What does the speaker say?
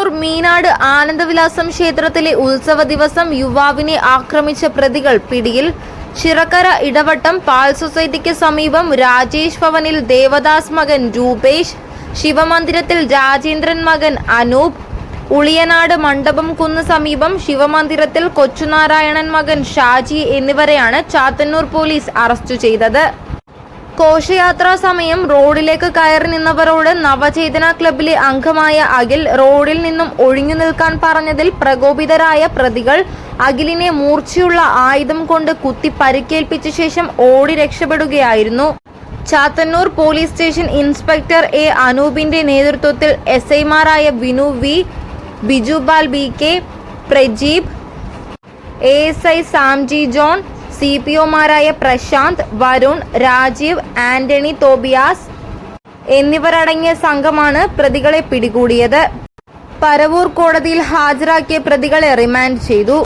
ചാത്തന്നൂർ മീനാട് ആനന്ദവിലാസം ക്ഷേത്രത്തിലെ ഉത്സവ ദിവസം യുവാവിനെ ആക്രമിച്ച പ്രതികൾ പിടിയിൽ. ചിറക്കര ഇടവട്ടം പാൽ സൊസൈറ്റിക്ക് സമീപം രാജേഷ് ഭവനിൽ ദേവദാസ് മകൻ രൂപേഷ് ശിവമന്ദിരത്തിൽ രാജേന്ദ്രൻ മകൻ അനൂപ് ഉളിയനാട് മണ്ഡപം കുന്ന് സമീപം ശിവമന്ദിരത്തിൽ കൊച്ചുനാരായണൻ മകൻ ഷാജി എന്നിവരെയാണ് ചാത്തന്നൂർ പോലീസ് അറസ്റ്റ് ചെയ്തത്. ഘോഷയാത്രാ സമയം റോഡിലേക്ക് കയറി നിന്നവരോട് നവചേതന ക്ലബിലെ അംഗമായ അഖിൽ റോഡിൽ നിന്നും ഒഴിഞ്ഞു നിൽക്കാൻ പറഞ്ഞതിൽ പ്രകോപിതരായ പ്രതികൾ അഖിലിനെ മൂർച്ചയുള്ള ആയുധം കൊണ്ട് കുത്തി പരിക്കേൽപ്പിച്ച ശേഷം ഓടി രക്ഷപ്പെടുകയായിരുന്നു. Chathannoor police station inspector A അനൂപിന്റെ നേതൃത്വത്തിൽ എസ് ഐമാരായ Vinu V Bijubal B K Prajeeb A S I Samji John C P ഒമാരായ Prashanth Varun Rajeev Antony Tobias എന്നിവരടങ്ങിയ സംഘമാണ് പ്രതികളെ പിടികൂടിയത്. പരവൂർ കോടതിയിൽ ഹാജരാക്കിയ പ്രതികളെ റിമാൻഡ് ചെയ്തു.